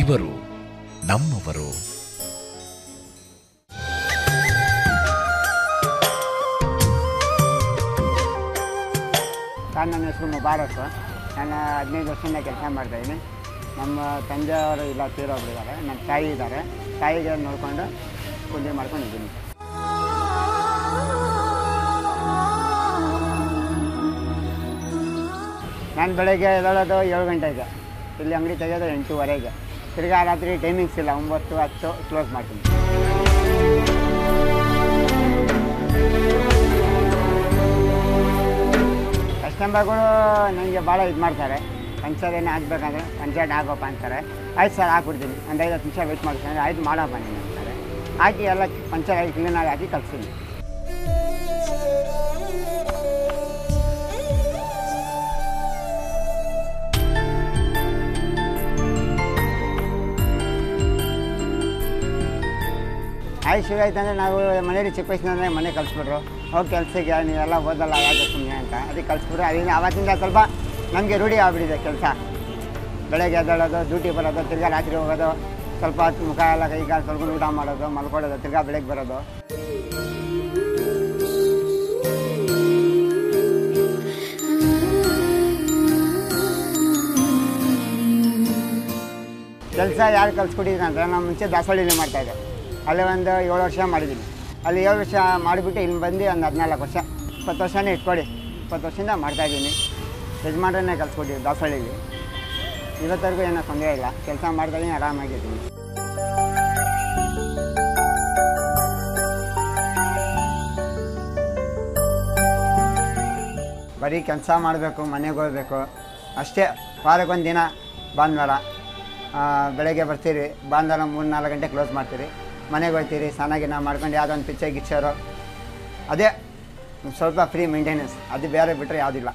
ಇವರು ನಮ್ಮವರು. ಸರ್ ನನ್ನ ಹೆಸರು ಮುಬಾರಕ್. ನಾನು ಹದಿನೈದು ವರ್ಷದಿಂದ ಕೆಲಸ ಮಾಡ್ತಾಯಿದ್ದೀನಿ ನಮ್ಮ ತಂದೆಯವರು ಇಲ್ಲ ತೀರೋಗ್ಬಿಟ್ಟಿದ್ದಾರೆ ನಮ್ಮ ತಾಯಿ ಇದ್ದಾರೆ. ತಾಯಿಗೆ ನೋಡಿಕೊಂಡು ಪೂಜೆ ಮಾಡ್ಕೊಂಡಿದ್ದೀನಿ ನಾನು ಬೆಳಗ್ಗೆ ಎದ್ದೇಳೋದು ಏಳು ಗಂಟೆಗೆ. ಇಲ್ಲಿ ಅಂಗಡಿ ತೆಗೆಯೋದು ಎಂಟೂವರೆಗೆ. ತಿರ್ಗಾ ರಾತ್ರಿ ಟೈಮಿಂಗ್ಸ್ ಇಲ್ಲ, ಒಂಬತ್ತು, ಹತ್ತು ಕ್ಲೋಸ್ ಮಾಡ್ತೀನಿ. ಕಸ್ಟಮರ್ಗಳು ನನಗೆ ಭಾಳ ಇದು ಮಾಡ್ತಾರೆ. ಪಂಚರ್ ಏನೇ ಹಾಕ್ಬೇಕಂದ್ರೆ ಪಂಚರ್ ಆಗೋಪ್ಪ ಅಂತಾರೆ. ಆಯ್ತು ಸರ್ ಹಾಕ್ಬಿಡ್ತೀನಿ ಒಂದು ಐದು ಹತ್ತು ನಿಮಿಷ ವೆಯ್ಟ್ ಮಾಡ್ತೀನಿ. ಆಯ್ತು ಮಾಡಪ್ಪ ನೀನು ಅಂತಾರೆ. ಹಾಕಿ ಎಲ್ಲ ಪಂಚರ್ ಆಗಿ ಕ್ಲೀನಾಗಿ ಹಾಕಿ ಕಳಿಸ್ತೀನಿ. ಶುರು ಆಯ್ತು ಅಂದರೆ ನಾವು ಮನೇಲಿ ಚಿಕ್ಕ ವಯಸ್ಸಿನಂದರೆ ಮನೆ ಕಲಿಸ್ಬಿಟ್ರು ಹೋಗಿ ಕೆಲಸಕ್ಕೆ ನೀವೆಲ್ಲ ಓದಲ್ಲ ಯಾಕೆ ಸುಮ್ಮನೆ ಅಂತ. ಅದಕ್ಕೆ ಕಲಿಸ್ಬಿಟ್ರು ಅದರಿಂದ ಆವತ್ತಿಂದ ಸ್ವಲ್ಪ ನಮಗೆ ರೂಢಿ ಆಗ್ಬಿಟ್ಟಿದೆ ಕೆಲಸ. ಬೆಳಗ್ಗೆ ಎದ್ದೇಳೋದು ಡ್ಯೂಟಿ ಬರೋದು, ತಿರ್ಗಾ ರಾತ್ರಿ ಹೋಗೋದು, ಸ್ವಲ್ಪ ಮುಖ ಎಲ್ಲ ಕೈ ಕಾಲು ತೊಳ್ಕೊಂಡು ಊಟ ಮಾಡೋದು, ಮಲ್ಕೊಳ್ಳೋದು, ತಿರ್ಗಾ ಬೆಳಗ್ಗೆ ಬರೋದು. ಕೆಲಸ ಯಾರು ಕಲ್ಸ್ಕೊಟ್ಟಿದ್ದೀನಿ ಅಂದರೆ ನಾನು ಮುಂಚೆ ದಾಸವಾಳಿಲಿ ಮಾಡ್ತಾಯಿದ್ದೆ ಅಲ್ಲಿ ಒಂದು ಏಳು ವರ್ಷ ಮಾಡಿದ್ದೀನಿ. ಅಲ್ಲಿ ಏಳು ವರ್ಷ ಮಾಡಿಬಿಟ್ಟು ಇಲ್ಲಿ ಬಂದು ಒಂದು ಹದಿನಾಲ್ಕು ವರ್ಷ. ಇಪ್ಪತ್ತು ವರ್ಷನೇ ಇಟ್ಕೊಳ್ಳಿ ಇಪ್ಪತ್ತು ವರ್ಷದಿಂದ ಮಾಡ್ತಾಯಿದ್ದೀನಿ ಯಜಮಾನ್ರನ್ನೇ ಕಲ್ಸ್ಕೊಟ್ಟಿವಿ ದಾಸಹಳ್ಳಿಲಿ. ಇವತ್ತರೆಗೂ ಏನೋ ತೊಂದರೆ ಇಲ್ಲ. ಕೆಲಸ ಮಾಡ್ತಾಯಿದ್ದೀನಿ ಆರಾಮಾಗಿದ್ದೀನಿ. ಬರೀ ಕೆಲಸ ಮಾಡಬೇಕು, ಮನೆಗೆ ಹೋಗ್ಬೇಕು. ಅಷ್ಟೇ, ವಾರಕ್ಕೊಂದು ದಿನ ಭಾನುವಾರ ಬೆಳಗ್ಗೆ ಬರ್ತೀರಿ. ಭಾನುವಾರ ಮೂರು ನಾಲ್ಕು ಗಂಟೆ ಕ್ಲೋಸ್ ಮಾಡ್ತೀರಿ. ಮನೆಗೆ ಹೋಗ್ತೀರಿ ಸಣ್ಣಗಿನ ಮಾಡ್ಕೊಂಡು ಯಾವುದೋ ಒಂದು ಪಿಚ್ಚರ್, ಗಿಚ್ಚರು. ಅದೇ ಸ್ವಲ್ಪ ಫ್ರೀ ಮೇಂಟೆನೆನ್ಸ್ ಅದು ಬೇರೆ ಬಿಟ್ಟರೆ ಯಾವುದಿಲ್ಲ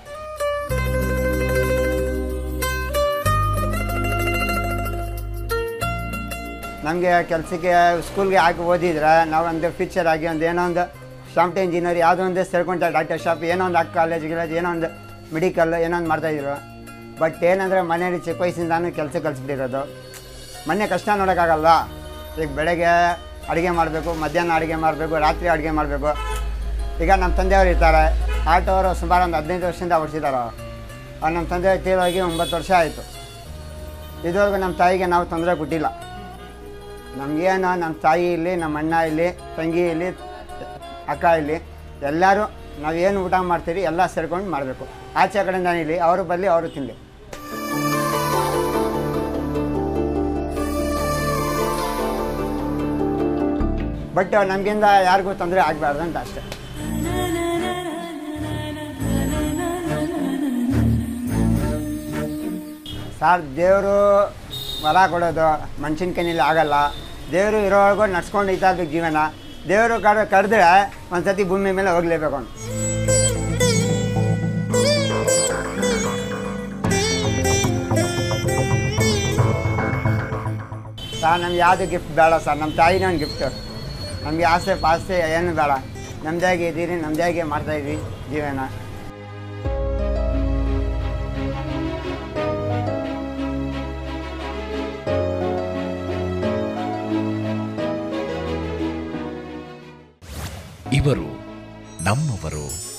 ನಮಗೆ ಕೆಲಸಕ್ಕೆ ಸ್ಕೂಲ್ಗೆ ಹಾಕಿ ಓದಿದ್ರೆ ನಾವು ಒಂದು ಫ್ಯೂಚರ್ ಆಗಿ ಒಂದು ಏನೋ ಒಂದು ಸಾಫ್ಟ್ವೇರ್ ಇಂಜಿನಿಯರ್ ಯಾವುದೋ ಒಂದು ಸೇರ್ಕೊಂತಾರೆ ಡಾಕ್ಟರ್ ಶಾಪ್ ಏನೋ ಒಂದು ಕಾಲೇಜ್ ಗಿಲೇಜ್, ಏನೋ ಒಂದು ಮೆಡಿಕಲ್ ಏನೋ ಒಂದು ಮಾಡ್ತಾಯಿದ್ರು ಬಟ್ ಏನಂದರೆ ಮನೇಲಿ ಚಿಕ್ಕ ವಯಸ್ಸಿಂದಾನು ಕೆಲಸ ಕಲಿಸ್ಬಿಟ್ಟಿರೋದು. ಮೊನ್ನೆ ಕಷ್ಟ ನೋಡೋಕ್ಕಾಗಲ್ಲ ಈಗ ಬೆಳಗ್ಗೆ ಅಡುಗೆ ಮಾಡಬೇಕು, ಮಧ್ಯಾಹ್ನ ಅಡುಗೆ ಮಾಡಬೇಕು, ರಾತ್ರಿ ಅಡುಗೆ ಮಾಡಬೇಕು. ಈಗ ನಮ್ಮ ತಂದೆಯವರು ಇರ್ತಾರೆ. ಆಟೋರು ಸುಮಾರು ಒಂದು ಹದಿನೈದು ವರ್ಷದಿಂದ ಓಡಿಸಿದ್ದಾರೆ ಅವ್ರು. ನಮ್ಮ ತಂದೆ ತೀರೋಗಿ ಒಂಬತ್ತು ವರ್ಷ ಆಯಿತು. ಇದುವರೆಗೂ ನಮ್ಮ ತಾಯಿಗೆ ನಾವು ತೊಂದರೆ ಕೊಟ್ಟಿಲ್ಲ. ನಮಗೇನು, ನಮ್ಮ ತಾಯಿ ಇಲ್ಲಿ, ನಮ್ಮ ಅಣ್ಣ ಇಲ್ಲಿ, ತಂಗಿ ಇಲ್ಲಿ, ಅಕ್ಕ ಇಲ್ಲಿ, ಎಲ್ಲರೂ ನಾವು ಏನು ಊಟ ಮಾಡ್ತೀರಿ, ಎಲ್ಲ ಸೇರ್ಕೊಂಡು ಮಾಡಬೇಕು. ಆಚೆ ಕಡೆಯಿಂದ ಇಲ್ಲಿ, ಅವರು ಬರಲಿ, ಅವರು ತಿನ್ನಲಿ ಬಟ್ ನಮಗಿಂದ ಯಾರಿಗೂ ತೊಂದರೆ ಆಗಬಾರ್ದು ಅಂತ ಅಷ್ಟೇ. ಸರ್, ದೇವರು ವರ ಕೊಡೋದು ಮನುಷ್ಯನ ಕೈಯಲ್ಲಿ ಆಗಲ್ಲ. ದೇವರು ಇರೋವರೆಗೂ ನಡ್ಸ್ಕೊಂಡು ಇತಾ ಜೀವನ. ದೇವರು ಕಡೆ ಕರೆದ್ರೆ ಒಂದು ಸತಿ ಭೂಮಿ ಮೇಲೆ ಹೋಗ್ಲೇಬೇಕು ಸರ್, ನಮ್ಗೆ ಯಾವುದು ಗಿಫ್ಟ್ ಬೇಡ ಸರ್ ನಮ್ಮ ತಾಯಿನೇ ಒಂದು ಗಿಫ್ಟ್ ನಮಗೆ ಆಸೆ ಪಾಸೆ ಏನು ಬೇಡ. ನಮ್ಮದಾಗಿ ಇದ್ದೀರಿ ಮಾಡ್ತಾ ಮಾಡ್ತಾಯಿದ್ವಿ ಜೀವನ. ಇವರು ನಮ್ಮವರು.